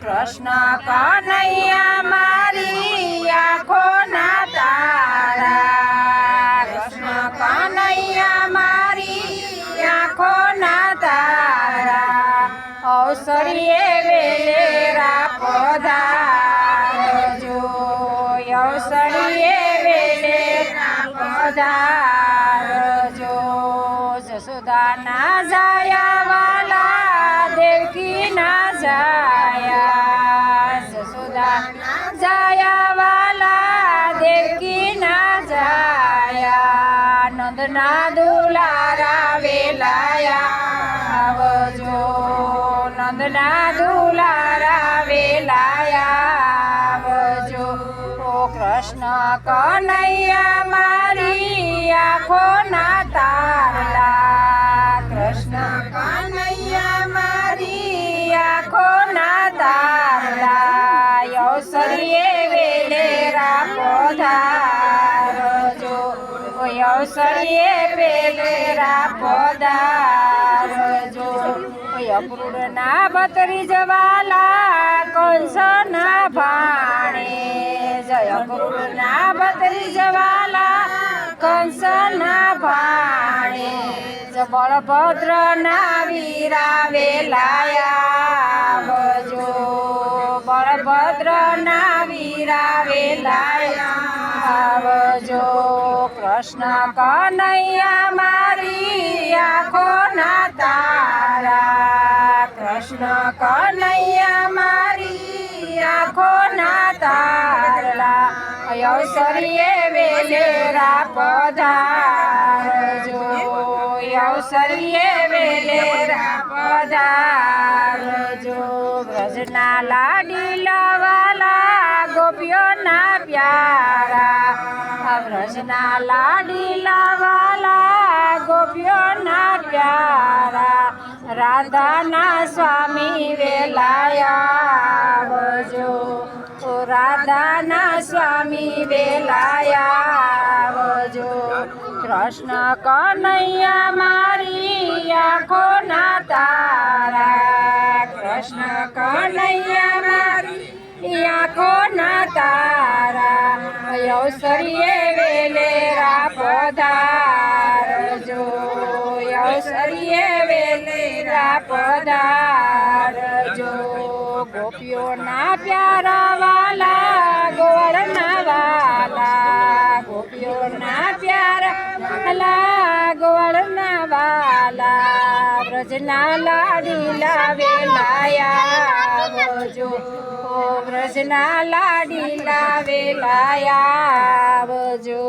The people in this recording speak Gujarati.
કૃષ્ણ કનૈયા મારી આંખોના તારા. કૃષ્ણ કનૈયા મારી આંખોના તારા. અવસરીએ વેલે પધારજો અવસરીએ વેલે પધારજો જસોદાના જાયા આવજો. નંદના દુલારા વેલાયા આવજો. ઓ કૃષ્ણ કનૈયા, મારી આખો ના તારલા. કૃષ્ણ કનૈયા, મારી આંખોના તારલા. યવસરીએ વેલે પધારજો ઓ યવસરીએ વેલે અપરૂડ ના બતરી જવાલા કંસના ભાણે. જય અપરૂડના બતરી જવાલા કંસના ભાણે. જ બળભદ્રના વીરા વેલાયા બજો બળભદ્રના વીરા વેલાયા આવજો. કૃષ્ણ કનૈયા મારી આંખોના તારા. કૃષ્ણ કનૈયા મારી આંખોના તારા. અવસરીએ વેલેરા પધારજો. અવસરીએ વેલેરા પધારજો. વ્રજના લાડીલા વાલા વ્રજના લાડીલા વાલા ગોપીઓના પ્યારા. રાધાના સ્વામી વેલાયા આવજો ઓ રાધાના સ્વામી વેલાયા આવજો કૃષ્ણ કનૈયા મારી આંખોના તારા. કૃષ્ણ કનૈયા મારી આંખોના તારા. અવસરીએ વેલેરા પધારજો અવસરીએ વેલેરા પધારજો ગોપીઓના પ્યારા વાલા ગોળના વાલા. ગોપીઓના પ્યારા વાલા ગોળના વાલા. વ્રજના લાડીલા વેલાયા આવજો ઓ વ્રજના લાડીલા વેલાયા આવજો.